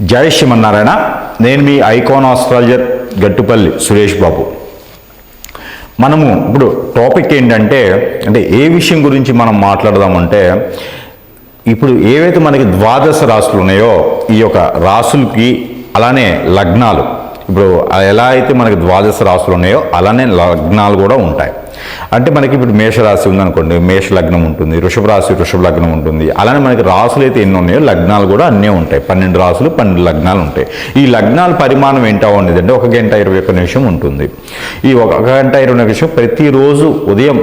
జై శ్రీమన్నారాయణ. నేను మీ ఐకాన్ ఆస్ట్రాలజర్ గట్టుపల్లి సురేష్ బాబు. మనము ఇప్పుడు టాపిక్ ఏంటంటే అంటే ఏ విషయం గురించి మనం మాట్లాడదామంటే ఇప్పుడు ఏవైతే మనకి ద్వాదశ రాశులు ఉన్నాయో ఈ యొక్క రాసులకి అలానే లగ్నాలు. ఇప్పుడు ఎలా అయితే మనకి ద్వాదశ రాశులు ఉన్నాయో అలానే లగ్నాలు కూడా ఉంటాయి. అంటే మనకి ఇప్పుడు మేషరాశి ఉందనుకోండి మేష లగ్నం ఉంటుంది వృషభ రాశి వృషభ లగ్నం ఉంటుంది. అలానే మనకి రాసులు అయితే ఎన్ని ఉన్నాయో లగ్నాలు కూడా అన్నీ ఉంటాయి. పన్నెండు రాసులు పన్నెండు లగ్నాలు ఉంటాయి. ఈ లగ్నాల పరిమాణం ఏంటో ఉండేది అంటే ఒక గంట ఇరవై ఒక్క నిమిషం ఉంటుంది. ఈ ఒక గంట ఇరవై నిమిషం ప్రతిరోజు ఉదయం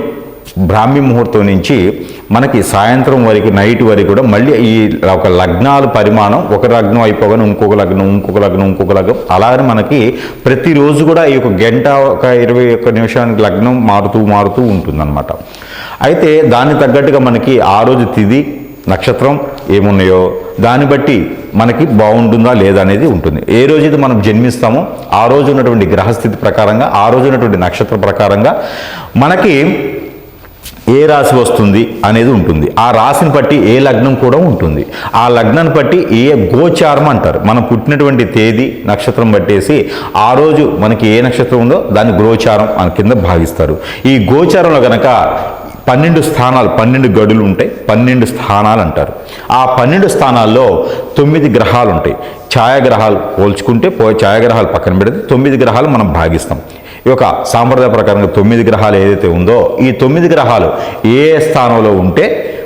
బ్రాహ్మీ ముహూర్తం నుంచి మనకి సాయంత్రం వరకు నైట్ వరకు కూడా మళ్ళీ ఈ ఒక లగ్నాల పరిమాణం ఒక లగ్నం అయిపోగానే ఇంకొక లగ్నం ఇంకొక లగ్నం ఇంకొక లగ్నం. అలాగే మనకి ప్రతిరోజు కూడా ఈ ఒక గంట ఒక ఇరవై ఒక్క నిమిషానికి లగ్నం మారుతూ మారుతూ ఉంటుందన్నమాట. అయితే దానికి తగ్గట్టుగా మనకి ఆ రోజు తిది నక్షత్రం ఏమున్నాయో దాన్ని బట్టి మనకి బాగుంటుందా లేదా అనేది ఉంటుంది. ఏ రోజైతే మనం జన్మిస్తామో ఆ రోజు ఉన్నటువంటి గ్రహస్థితి ప్రకారంగా ఆ రోజు ఉన్నటువంటి నక్షత్ర ప్రకారంగా మనకి ఏ రాశి వస్తుంది అనేది ఉంటుంది. ఆ రాశిని బట్టి ఏ లగ్నం కూడా ఉంటుంది. ఆ లగ్నాన్ని బట్టి ఏ గోచారం అంటారు. మనం పుట్టినటువంటి తేదీ నక్షత్రం బట్టేసి ఆ రోజు మనకి ఏ నక్షత్రం ఉందో దాన్ని గోచారం అని కింద భావిస్తారు ఈ గోచారంలో కనుక పన్నెండు స్థానాలు పన్నెండు గడులు ఉంటాయి. పన్నెండు స్థానాలు అంటారు. ఆ పన్నెండు స్థానాల్లో తొమ్మిది గ్రహాలు ఉంటాయి. ఛాయాగ్రహాలు పోల్చుకుంటే పో ఛాయాగ్రహాలు పక్కన పెడితే తొమ్మిది గ్రహాలు మనం భాగిస్తాం. ఈ యొక్క సాంప్రదాయ ప్రకారంగా తొమ్మిది గ్రహాలు ఏదైతే ఉందో ఈ తొమ్మిది గ్రహాలు ఏ స్థానంలో ఉంటే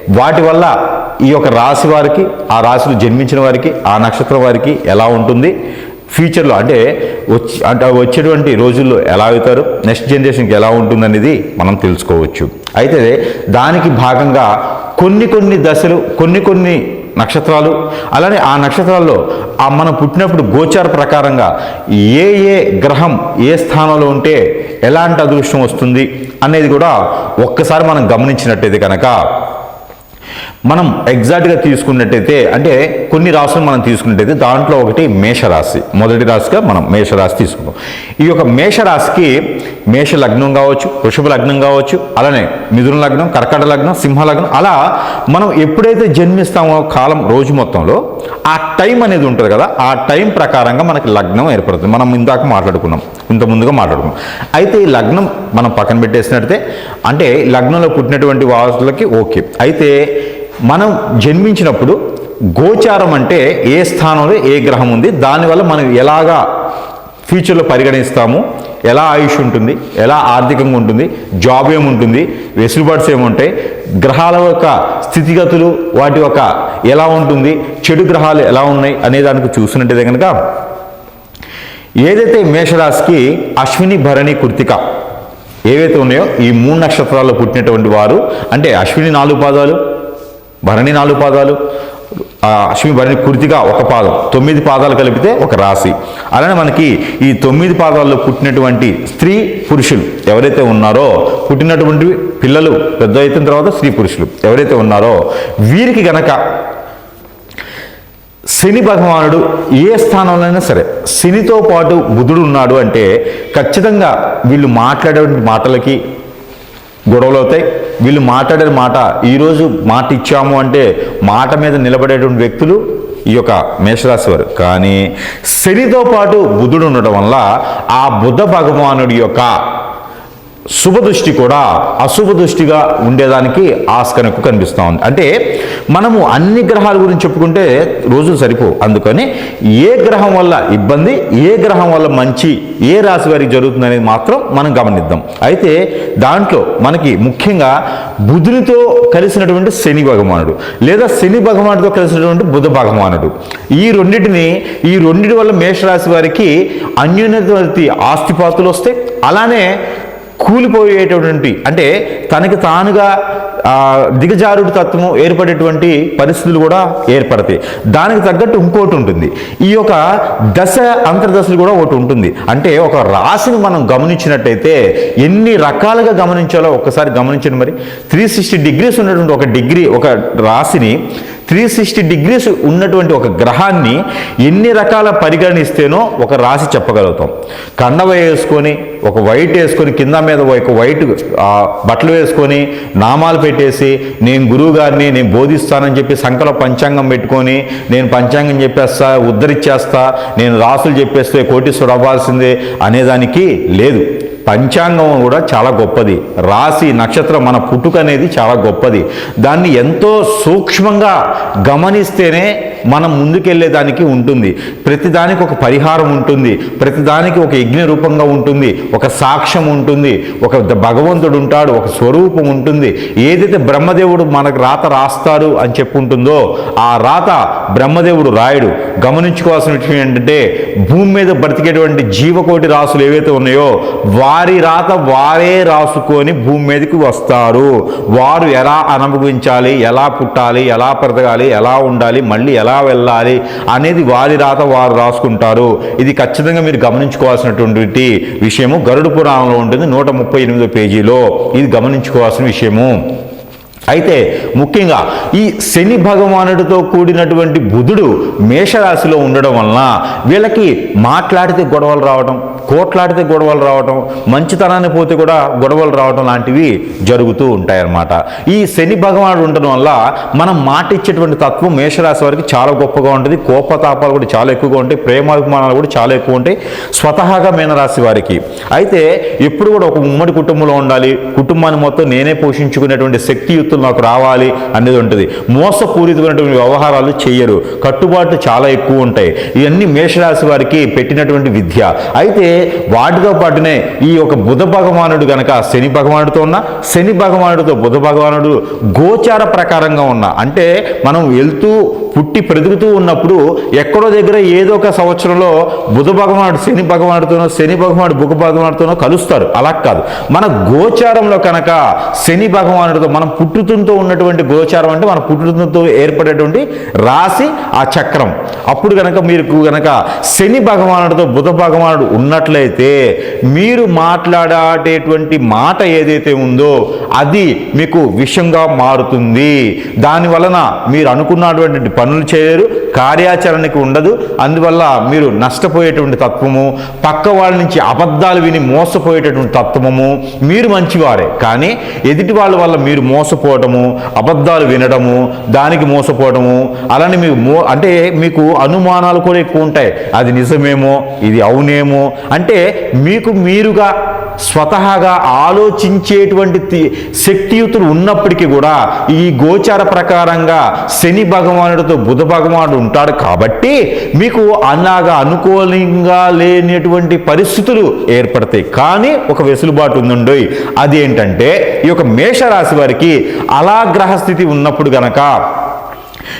వాటి వల్ల ఈ యొక్క రాశి వారికి ఆ రాశిలో జన్మించిన వారికి ఆ నక్షత్రం వారికి ఎలా ఉంటుంది? ఫ్యూచర్లో అంటే వచ్చి అంటే వచ్చేటువంటి రోజుల్లో ఎలా అవుతారు? నెక్స్ట్ జనరేషన్కి ఎలా ఉంటుందనేది మనం తెలుసుకోవచ్చు. అయితే దానికి భాగంగా కొన్ని కొన్ని దశలు కొన్ని కొన్ని నక్షత్రాలు. అలానే ఆ నక్షత్రాల్లో ఆ మనం పుట్టినప్పుడు గోచార ప్రకారంగా ఏ ఏ గ్రహం ఏ స్థానంలో ఉంటే ఎలాంటి అదృష్టం వస్తుంది అనేది కూడా ఒక్కసారి మనం గమనించినట్టయితే కనుక మనం ఎగ్జాక్ట్గా తీసుకున్నట్టయితే అంటే కొన్ని రాశులు మనం తీసుకున్నట్టయితే దాంట్లో ఒకటి మేషరాశి. మొదటి రాశిగా మనం మేషరాశి తీసుకున్నాం ఈ యొక్క మేషరాశికి మేష లగ్నం కావచ్చు వృషభ లగ్నం కావచ్చు అలానే మిథున లగ్నం కర్కట లగ్నం సింహ లగ్నం అలా మనం ఎప్పుడైతే జన్మిస్తామో కాలం రోజు మొత్తంలో ఆ టైం అనేది ఉంటుంది కదా ఆ టైం ప్రకారంగా మనకి లగ్నం ఏర్పడుతుంది. మనం ఇందాక మాట్లాడుకున్నాం ఇంత ముందుగా మాట్లాడుకున్నాం. అయితే ఈ లగ్నం మనం పక్కన పెట్టేసినట్టయితే అంటే లగ్నంలో పుట్టినటువంటి వాసులకి ఓకే. అయితే మనం జన్మించినప్పుడు గోచారం అంటే ఏ స్థానంలో ఏ గ్రహం ఉంది దానివల్ల మనం ఎలాగా ఫ్యూచర్లో పరిగణిస్తాము ఎలా ఆయుష్ ఉంటుంది ఎలా ఆర్థికంగా ఉంటుంది జాబ్ ఏముంటుంది వెసులుబాట్స్ ఏముంటాయి గ్రహాల యొక్క స్థితిగతులు వాటి యొక్క ఎలా ఉంటుంది చెడు గ్రహాలు ఎలా ఉన్నాయి అనే దానికి చూసినట్టయితే కనుక ఏదైతే మేషరాశికి అశ్విని భరణి కృతిక ఏవైతే ఉన్నాయో ఈ మూడు నక్షత్రాల్లో పుట్టినటువంటి వారు అంటే అశ్విని నాలుగు పాదాలు భరణి నాలుగు పాదాలు అశ్విని భరణి కుర్తిగా ఒక పాదం తొమ్మిది పాదాలు కలిపితే ఒక రాశి. అలానే మనకి ఈ తొమ్మిది పాదాల్లో పుట్టినటువంటి స్త్రీ పురుషులు ఎవరైతే ఉన్నారో పుట్టినటువంటి పిల్లలు పెద్ద అయిన తర్వాత స్త్రీ పురుషులు ఎవరైతే ఉన్నారో వీరికి గనక శని భగవానుడు ఏ స్థానంలోనైనా సరే శనితో పాటు బుధుడు ఉన్నాడు అంటే ఖచ్చితంగా వీళ్ళు మాట్లాడే మాటలకి గొడవలు అవుతాయి. వీళ్ళు మాట్లాడే మాట ఈరోజు మాట ఇచ్చాము అంటే మాట మీద నిలబడేటువంటి వ్యక్తులు ఈ యొక్క మేషరాశి వారు. కానీ శనితో పాటు బుధుడు ఉండడం వల్ల ఆ బుధ భగవానుడి యొక్క శుభదృష్టి కూడా అశుభ దృష్టిగా ఉండేదానికి ఆస్కారం కనిపిస్తూ ఉంది. అంటే మనము అన్ని గ్రహాల గురించి చెప్పుకుంటే రోజులు సరిపో అందుకని ఏ గ్రహం వల్ల ఇబ్బంది ఏ గ్రహం వల్ల మంచి ఏ రాశి వారికి జరుగుతుంది అనేది మాత్రం మనం గమనిద్దాం. అయితే దాంట్లో మనకి ముఖ్యంగా బుధునితో కలిసినటువంటి శని భగవానుడు లేదా శని భగవానుడితో కలిసినటువంటి బుధ భగవానుడు. ఈ రెండింటిని ఈ రెండింటి వల్ల మేషరాశి వారికి అన్యోన్యత ఆస్తిపాతులు వస్తాయి. అలానే కూలిపోయేటటువంటి అంటే తనకి తానుగా దిగజారుడు తత్వము ఏర్పడేటువంటి పరిస్థితులు కూడా ఏర్పడతాయి. దానికి తగ్గట్టు ఇంకోటి ఉంటుంది. ఈ యొక్క దశ అంతర్దశలు కూడా ఒకటి ఉంటుంది. అంటే ఒక రాశిని మనం గమనించినట్టయితే ఎన్ని రకాలుగా గమనించాలో ఒక్కసారి గమనించండి మరి. త్రీ సిక్స్టీ డిగ్రీస్ ఉన్నటువంటి ఒక డిగ్రీ ఒక రాశిని త్రీ సిక్స్టీ డిగ్రీస్ ఉన్నటువంటి ఒక గ్రహాన్ని ఎన్ని రకాల పరిగణిస్తేనో ఒక రాశి చెప్పగలుగుతాం. కండవ వేసుకొని ఒక వైట్ వేసుకొని కింద మీద ఒక వైట్ బట్టలు వేసుకొని నామాలు పెట్టేసి నేను గురువు గారిని నేను బోధిస్తానని చెప్పి సంకల పంచాంగం పెట్టుకొని నేను పంచాంగం చెప్పేస్తా ఉద్ధరిచ్చేస్తా నేను రాసులు చెప్పేస్తే కోటీశ్వరు అవ్వాల్సిందే అనేదానికి లేదు. పంచాంగం కూడా చాలా గొప్పది. రాశి నక్షత్రం మన పుట్టుక అనేది చాలా గొప్పది. దాన్ని ఎంతో సూక్ష్మంగా గమనిస్తేనే మనం ముందుకెళ్ళేదానికి ఉంటుంది. ప్రతిదానికి ఒక పరిహారం ఉంటుంది. ప్రతిదానికి ఒక యజ్ఞ రూపంగా ఉంటుంది. ఒక సాక్ష్యం ఉంటుంది. ఒక భగవంతుడు ఉంటాడు. ఒక స్వరూపం ఉంటుంది. ఏదైతే బ్రహ్మదేవుడు మనకు రాత రాస్తారు అని చెప్పుంటుందో ఆ రాత బ్రహ్మదేవుడు రాయుడు. గమనించుకోవాల్సిన విషయం ఏంటంటే భూమి మీద బ్రతికేటువంటి జీవకోటి రాసులు ఏవైతే ఉన్నాయో వారి రాత వారే రాసుకొని భూమి మీదకి వస్తారు. వారు ఎలా అనుభవించాలి ఎలా పుట్టాలి ఎలా బ్రతకాలి ఎలా ఉండాలి మళ్ళీ ఎలా వెళ్ళాలి అనేది వారి రాత వారు రాసుకుంటారు. ఇది ఖచ్చితంగా మీరు గమనించుకోవాల్సినటువంటి విషయము. గరుడు పురాణంలో ఉంటుంది నూట ముప్పై ఎనిమిదో పేజీలో ఇది గమనించుకోవాల్సిన విషయము. అయితే ముఖ్యంగా ఈ శని భగవానుడితో కూడినటువంటి బుధుడు మేషరాశిలో ఉండడం వలన వీళ్ళకి మాట్లాడితే గొడవలు రావడం కోట్లాడితే గొడవలు రావటం మంచితనాన్ని పోతే కూడా గొడవలు రావటం లాంటివి జరుగుతూ ఉంటాయన్నమాట. ఈ శని భగవానుడు ఉండడం వల్ల మనం మాట ఇచ్చేటువంటి తత్వం మేషరాశి వారికి చాలా గొప్పగా ఉంటుంది. కోపతాపాలు కూడా చాలా ఎక్కువగా ఉంటాయి. ప్రేమాభిమానాలు కూడా చాలా ఎక్కువ ఉంటాయి. స్వతహాగా మీనరాశి వారికి. అయితే ఎప్పుడు కూడా ఒక ఉమ్మడి కుటుంబంలో ఉండాలి. కుటుంబాన్ని మొత్తం నేనే పోషించుకునేటువంటి శక్తియుక్తులు నాకు రావాలి అనేది ఉంటుంది. మోసపూరితమైనటువంటి వ్యవహారాలు చేయరు. కట్టుబాట్లు చాలా ఎక్కువ ఉంటాయి. ఇవన్నీ మేషరాశి వారికి పెట్టినటువంటి విద్య. అయితే వాటితో పాటునే ఈ యొక్క బుధ భగవానుడు గనక శని భగవానుడితో ఉన్న శని భగవానుడితో బుధ భగవానుడు గోచార ప్రకారంగా ఉన్న అంటే మనం వెళ్తూ పుట్టి పెరుగుతూ ఉన్నప్పుడు ఎక్కడో దగ్గర ఏదో ఒక సంవత్సరంలో బుధ భగవానుడు శని భగవానుడితోనో శని భగవానుడు బుధ భగవానుడితోనో కలుస్తారు. అలా కాదు. మన గోచారంలో కనుక శని భగవానుడితో మనం పుట్టుతుంతో ఉన్నటువంటి గోచారం అంటే మన పుట్టుతుంతో ఏర్పడేటువంటి రాశి ఆ చక్రం. అప్పుడు కనుక మీరు కనుక శని భగవానుడితో బుధ భగవానుడు ఉన్నట్లయితే మీరు మాట్లాడేటువంటి మాట ఏదైతే ఉందో అది మీకు విషంగా మారుతుంది. దాని వలన మీరు అనుకున్నటువంటి పనులు చేయరు కార్యాచరణకి ఉండదు. అందువల్ల మీరు నష్టపోయేటువంటి తత్వము పక్క వాళ్ళ నుంచి అబద్ధాలు విని మోసపోయేటటువంటి తత్వము మీరు మంచివారే. కానీ ఎదుటి వాళ్ళ వల్ల మీరు మోసపోవటము అబద్ధాలు వినడము దానికి మోసపోవడము అలానే మీకు మో అంటే మీకు అనుమానాలు కూడా ఎక్కువ ఉంటాయి. అది నిజమేమో ఇది అవునేమో. అంటే మీకు మీరుగా స్వతహాగా ఆలోచించేటువంటి శక్తియుతులు ఉన్నప్పటికీ కూడా ఈ గోచార ప్రకారంగా శని భగవానుడితో బుధ భగవానుడు ఉంటాడు కాబట్టి మీకు అలాగా అనుకూలంగా లేనటువంటి పరిస్థితులు ఏర్పడతాయి. కానీ ఒక వెసులుబాటు ఉందండి అది ఏంటంటే ఈ యొక్క మేషరాశి వారికి అలా గ్రహస్థితి ఉన్నప్పుడు గనక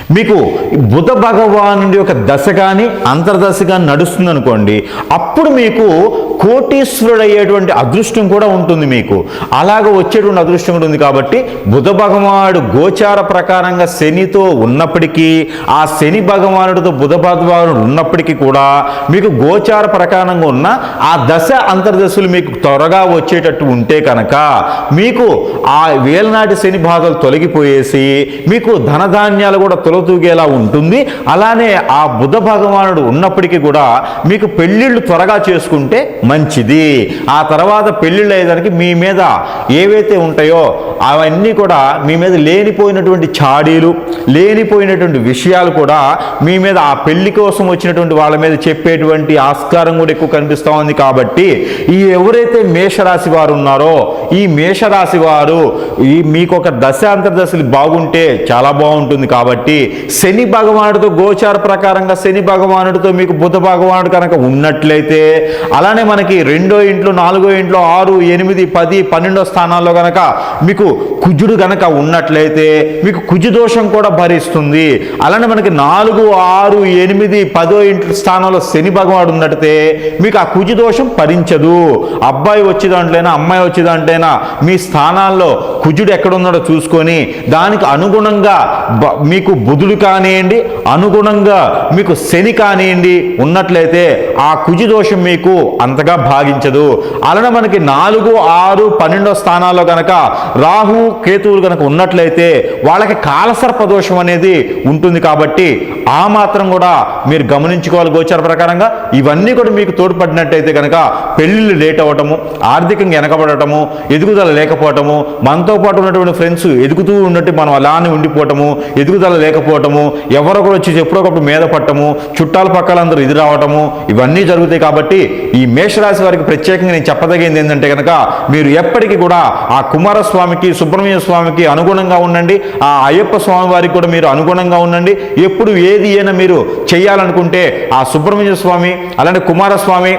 మీకు బుధ భగవానుడి యొక్క దశ కానీ అంతర్దశ కానీ నడుస్తుంది అనుకోండి అప్పుడు మీకు కోటీశ్వరుడయ్యేటువంటి అదృష్టం కూడా ఉంటుంది మీకు. అలాగ వచ్చేటువంటి అదృష్టం కూడా ఉంది కాబట్టి బుధ భగవానుడు గోచార ప్రకారంగా శనితో ఉన్నప్పటికీ ఆ శని భగవానుడితో బుధ భగవానుడు ఉన్నప్పటికీ కూడా మీకు గోచార ప్రకారంగా ఉన్న ఆ దశ అంతర్దశలు మీకు త్వరగా వచ్చేటట్టు ఉంటే కనుక మీకు ఆ వేలనాటి శని బాధలు తొలగిపోయేసి మీకు ధనధాన్యాలు కూడా తొలతూగేలా ఉంటుంది. అలానే ఆ బుధ భగవానుడు ఉన్నప్పటికీ కూడా మీకు పెళ్ళిళ్ళు త్వరగా చేసుకుంటే మంచిది. ఆ తర్వాత పెళ్ళిళ్ళు అయ్యేదానికి మీ మీద ఏవైతే ఉంటాయో అవన్నీ కూడా మీ మీద లేనిపోయినటువంటి చాడీలు లేనిపోయినటువంటి విషయాలు కూడా మీ మీద ఆ పెళ్ళి కోసం వచ్చినటువంటి వాళ్ళ మీద చెప్పేటువంటి ఆస్కారం కూడా ఎక్కువ కనిపిస్తూ ఉంది కాబట్టి ఈ ఎవరైతే మేషరాశి వారు ఉన్నారో ఈ మేషరాశి వారు ఈ మీకు ఒక దశాంతర దశలు బాగుంటే చాలా బాగుంటుంది కాబట్టి శని భగవానుడితో గోచార ప్రకారంగా శని భగవానుడితో మీకు బుధ భగవానుడు కనుక ఉన్నట్లయితే అలానే మనకి రెండో ఇంట్లో నాలుగో ఇంట్లో ఆరు ఎనిమిది పది పన్నెండో స్థానాల్లో కనుక మీకు కుజుడు గనక ఉన్నట్లయితే మీకు కుజు దోషం కూడా భరిస్తుంది. అలానే మనకి నాలుగు ఆరు ఎనిమిది పదో ఇంటి స్థానంలో శని భగవాడు ఉన్నట్టే మీకు ఆ కుజు దోషం భరించదు. అబ్బాయి వచ్చే దాంట్లోనే అమ్మాయి వచ్చే ఏదైనా మీ స్థానాల్లో కుజుడు ఎక్కడున్నాడో చూసుకొని దానికి అనుగుణంగా మీకు బుధుడు కానివ్వండి అనుగుణంగా మీకు శని కానివ్వండి ఉన్నట్లయితే ఆ కుజు దోషం మీకు అంతగా భాగించదు. అలానే మనకి నాలుగు ఆరు పన్నెండో స్థానాల్లో కనుక రాహు కేతువులు కనుక ఉన్నట్లయితే వాళ్ళకి కాలసర్ప దోషం అనేది ఉంటుంది కాబట్టి ఆ మాత్రం కూడా మీరు గమనించుకోవాలి గోచర ప్రకారంగా. ఇవన్నీ కూడా మీకు తోడ్పడినట్టయితే కనుక పెళ్ళిళ్ళు లేట్ అవ్వటము ఆర్థికంగా వెనకబడటము ఎదుగుదల లేకపోవటము మనతో పాటు ఉన్నటువంటి ఫ్రెండ్స్ ఎదుగుతూ ఉన్నట్టు మనం అలానే ఉండిపోవటము ఎదుగుదల లేకపోవటము ఎవరో కూడా వచ్చి ఎప్పుడొకప్పుడు మీద పట్టము చుట్టాల పక్కలందరూ ఇది రావటము ఇవన్నీ జరుగుతాయి కాబట్టి ఈ మేషరాశి వారికి ప్రత్యేకంగా నేను చెప్పదగింది ఏంటంటే కనుక మీరు ఎప్పటికీ కూడా ఆ కుమారస్వామికి సుబ్రహ్మణ్య స్వామికి అనుగుణంగా ఉండండి ఆ అయ్యప్ప స్వామి వారికి కూడా మీరు అనుగుణంగా ఉండండి ఎప్పుడు ఏది అయినా మీరు చేయాలనుకుంటే ఆ సుబ్రహ్మణ్య స్వామి అలానే కుమారస్వామి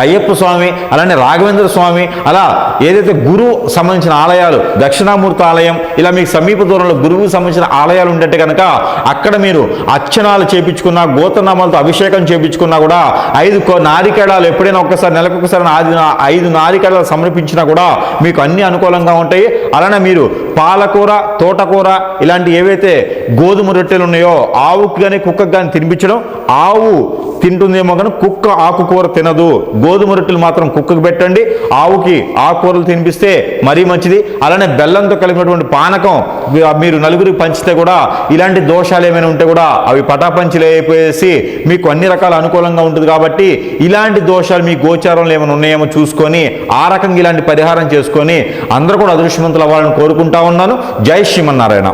అయ్యప్ప స్వామి అలానే రాఘవేంద్ర స్వామి అలా ఏదైతే గురువు సంబంధించిన ఆలయాలు దక్షిణామూర్తి ఆలయం ఇలా మీకు సమీప దూరంలో గురువుకు సంబంధించిన ఆలయాలు ఉండేట్టు కనుక అక్కడ మీరు అర్చనాలు చేపించుకున్నా గోతనామాలతో అభిషేకం చేపించుకున్నా కూడా ఐదు కో- నారికేళాలు ఎప్పుడైనా ఒక్కసారి నెలకొకసారి ఐదు ఐదు నారికేళాలు సమర్పించినా కూడా మీకు అన్ని అనుకూలంగా ఉంటాయి. అలానే మీరు పాలకూర తోటకూర ఇలాంటి ఏవైతే గోధుమ రొట్టెలు ఉన్నాయో ఆవుకి కానీ కుక్కకు కానీ తినిపించడం ఆవు తింటుందేమో కానీ కుక్క ఆకుకూర తినదు. గోధుమ రొట్టెలు మాత్రం కుక్కకు పెట్టండి. ఆవుకి ఆకుకూరలు తినిపిస్తే మరీ మంచిది. అలానే బెల్లంతో కలిపినటువంటి పానకం మీరు నలుగురికి పంచితే కూడా ఇలాంటి దోషాలు ఏమైనా ఉంటే కూడా అవి పటాపంచలు అయిపోయేసి మీకు అన్ని రకాల అనుకూలంగా ఉంటుంది కాబట్టి ఇలాంటి దోషాలు మీ గోచారంలో ఏమైనా ఉన్నాయేమో చూసుకొని ఆ రకంగా ఇలాంటి పరిహారం చేసుకొని అందరూ కూడా అదృష్టవంతులు అవ్వాలని కోరుకుంటాం. ఉన్నాను. జై శ్రీమన్నారాయణ.